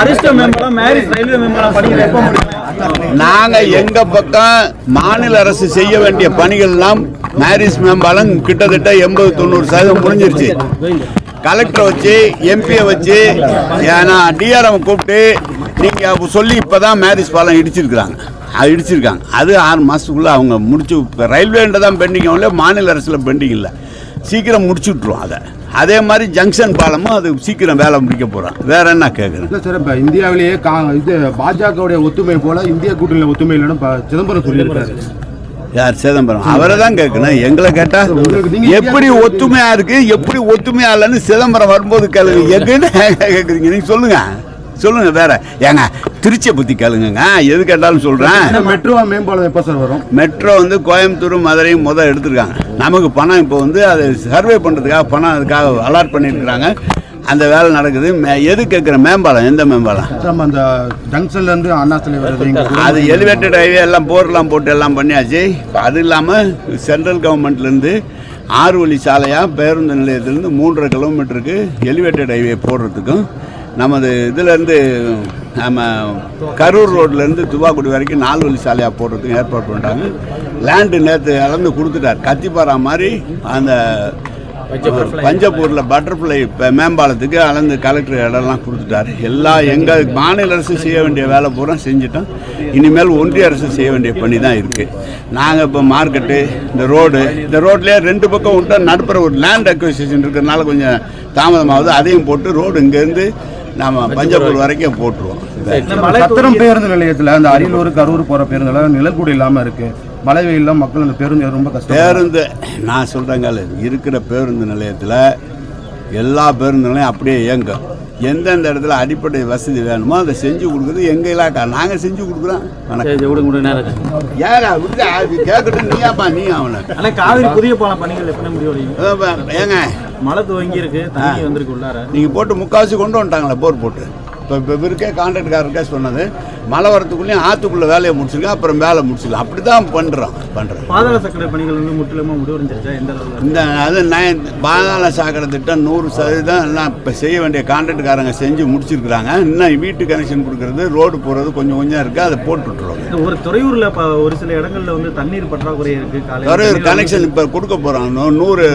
Aristo மேம்பலம் Mary's railway முடியும்? நாங்க எங்க பக்கம் மாநில அரசு செய்ய வேண்டிய பணிகள் எல்லாம் மேரிஸ் மேம்பாலம் கிட்டத்தட்ட எண்பது தொண்ணூறு சதவீதம் முடிஞ்சிருச்சு. கலெக்டரை வச்சு எம்பியை வச்சு ஏன்னா டிஆர்எம் கூப்பிட்டு நீங்கள் சொல்லி இப்போ தான் மேரிஸ் பாலம் இடிச்சிருக்கிறாங்க. அது இடிச்சிருக்காங்க. அது ஆறு மாதத்துக்குள்ளே அவங்க முடிச்சு இப்போ ரயில்வேன்ற தான் பெண்டிங் இல்லை மாநில அரசில் பெண்டிங் இல்லை. சீக்கிரம் முடிச்சு விட்ருவோம் அதை. அதே மாதிரி ஜங்ஷன் பாலமும் அது சீக்கிரம் வேலை முடிக்க போகிறோம் வேற என்ன கேட்குறேன் இல்ல சார் இப்ப இந்தியாவிலேயே கா இது பாஜகவுடைய ஒத்துமை போல இந்திய கூட்டணியில ஒத்துமை இல்லைன்னு ப- சிதம்பரம் சொல்லியிருக்காரு. யார் சிதம்பரம்? அவரை தான் கேட்கணும் எங்களை கேட்டா உங்களுக்கு நீங்க எப்படி ஒத்துமையா இருக்கு எப்படி ஒத்துமையா இல்லைன்னு சிதம்பரம் வரும்போது கேளுங்க. எங்கன்னு கேட்குறீங்க நீங்க சொல்லுங்க. சொல்லுங்க வேற. ஏங்க திருச்சியை பத்தி கேளுங்கங்க. எது கேட்டாலும் சொல்றேன். இந்த மெட்ரோ மேம்பாலம் எப்ப சார் வரும்? மெட்ரோ வந்து கோயம்புத்தூர் மதுரையும் முதல் எடுத்திருக்காங்க. நமக்கு பணம் இப்போ வந்து அது சர்வே பண்ணுறதுக்காக பணம் அதுக்காக அலாட் பண்ணியிருக்கிறாங்க. அந்த வேலை நடக்குது. மே- எது கேட்குற மேம்பாலம்? எந்த மேம்பாலம்? அந்த ஜங்ஷன்ல இருந்து அண்ணா இங்க அது எலிவேட்டட் ஹைவே எல்லாம் போர்லாம் போட்டு எல்லாம் பண்ணியாச்சு. அது இல்லாமல் சென்ட்ரல் கவர்மெண்ட்லேருந்து ஆறு வழி சாலையாக பேருந்து நிலையத்திலேருந்து மூன்றரை கிலோமீட்டருக்கு எலிவேட்டட் ஹைவே போடுறதுக்கும் நமது இதுலேருந்து நம்ம கரூர் ரோட்லேருந்து துவாக்குடி வரைக்கும் நாலு வழி சாலையாக போடுறதுக்கும் ஏற்பாடு பண்ணிட்டாங்க. லேண்டு நேற்று இழந்து கொடுத்துட்டார். கத்திப்பாரா மாதிரி அந்த பஞ்சப்பூரில் பட்டர்ஃப்ளை மேம்பாலத்துக்கு அளந்து கலெக்டர் இடம்லாம் கொடுத்துட்டாரு. எல்லா எங்கள் மாநில அரசு செய்ய வேண்டிய வேலை பூரா செஞ்சுட்டோம். இனிமேல் ஒன்றிய அரசு செய்ய வேண்டிய பணி தான் இருக்குது நாங்கள் இப்போ மார்க்கெட்டு இந்த ரோடு இந்த ரோட்லேயே ரெண்டு பக்கம் விட்டா நடுப்புற ஒரு லேண்ட் அக்விசிஷன் இருக்கிறதுனால கொஞ்சம் தாமதமாகுது. அதையும் போட்டு ரோடு இங்கேருந்து நம்ம பஞ்சப்பூர் வரைக்கும் போட்டுருவோம். சத்திரம் பேருந்து நிலையத்துல அந்த அரியலூர் கரூர் போற பேருந்துல நிழல்கூட இல்லாம இருக்கு. மழை வெயில்ல மக்கள் அந்த பேருந்து ரொம்ப கஷ்டம் பேருந்து நான் சொல்கிறேங்க இருக்கிற பேருந்து நிலையத்தில் எல்லா பேருந்து நிலையம் அப்படியே இயங்கும் எந்தெந்த இடத்துல அடிப்படை வசதி வேணுமோ அதை செஞ்சு கொடுக்குறது எங்கள் இலாக்கா? நாங்கள் செஞ்சு கொடுக்குறோம். ஏடா விட்டு அது கேட்கட்டும் நீயாப்பா நீ அவனை. ஆனா காவிரி புதிய பாலம் பணிகள் எப்போ முடிவடையும் அஹ் ஏங்க. மழை துவங்கி இருக்கு தண்ணி வந்திருக்கு உள்ளார. நீங்கள் போட்டு முக்கால்வாசி கொண்டு வந்துட்டாங்களே போர் போட்டு. இப்போ இப்போ இருக்கே கான்ட்ராக்ட்காரருக்கே சொன்னது மழை வரத்துக்குள்ளேயும் ஆற்றுக்குள்ளே வேலையை முடிச்சிருக்கேன் அப்புறம் வேலை முடிச்சிருக்கேன் அப்படி தான் பண்ணுறோம் பண்ணுறோம் பாதாள சக்கரை பணிகள் வந்து முற்றிலுமா முடிவடைஞ்சிருச்சா? எந்த இந்த அது நயன் பாதாள சாக்கடை திட்டம் நூறு சதவீதம் எல்லாம் இப்போ செய்ய வேண்டிய கான்ட்ராக்ட்காரங்க செஞ்சு முடிச்சிருக்கிறாங்க. இன்னும் வீட்டு கனெக்ஷன் கொடுக்கறது ரோடு போகிறது கொஞ்சம் கொஞ்சம் இருக்குது அதை போட்டு விட்டுருவாங்க இந்த ஒரு துறையூர்ல ப- ஒரு சில இடங்கள்ல வந்து தண்ணீர் பற்றாக்குறை இருக்கு துறையூர் கனெக்ஷன் இப்போ கொடுக்க போகிறோம் நூறு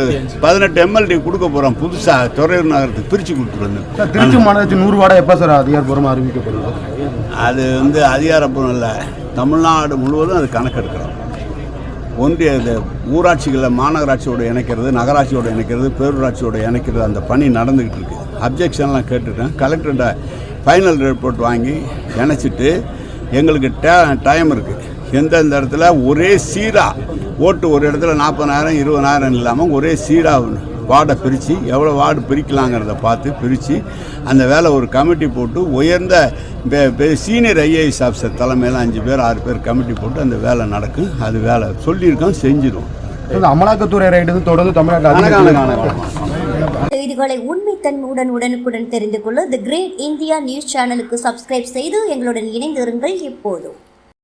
பதினெட்டு எம்எல்டி கொடுக்க போகிறோம் புதுசாக துறையூர் நகரத்துக்கு பிரித்து கொடுத்துருவோம் சார், திருச்சி மாநகராட்சி நூறு வாடகை எப்ப சார் அதிகாரப்பூர்வமாக அறிவிக்கப்படுது? அது வந்து அதிகாரப்பூர்வம் இல்லை. தமிழ்நாடு முழுவதும் அது கணக்கெடுக்கிறோம். ஒன்றிய இது ஊராட்சிகளில் மாநகராட்சியோடு இணைக்கிறது நகராட்சியோடு இணைக்கிறது பேரூராட்சியோடு இணைக்கிறது அந்த பணி நடந்துக்கிட்டு இருக்குது அப்ஜெக்ஷன்லாம் கேட்டுருக்கேன் கலெக்டர்கிட்ட ஃபைனல் ரிப்போர்ட் வாங்கி இணைச்சிட்டு எங்களுக்கு டே டைம் இருக்குது எந்தெந்த இடத்துல? ஒரே சீராக ஓட்டு ஒரு இடத்துல நாற்பதாயிரம் இருபதாயிரம் இல்லாமல் ஒரே சீராக வார்டை பிரித்து எவ்வளோ வார்டு பிரிக்கலாங்கிறத பார்த்து பிரித்து அந்த வேலை ஒரு கமிட்டி போட்டு உயர்ந்த சீனியர் ஐஏஎஸ் ஆஃபீஸர் தலைமையில் அஞ்சு பேர் ஆறு பேர் கமிட்டி போட்டு அந்த வேலை நடக்கும். அது வேலை சொல்லியிருக்கோம் செஞ்சிடும் அமலாக்கத்துறை ரைடு தொடர்ந்து காண செய்திகளை உண்மைத்தன்மையுடன் உடனுக்குடன் தெரிந்து கொள்ள தி கிரேட் இந்தியா நியூஸ் சேனலுக்கு சப்ஸ்கிரைப் செய்து எங்களுடன் இணைந்திருங்கள் எப்போதும்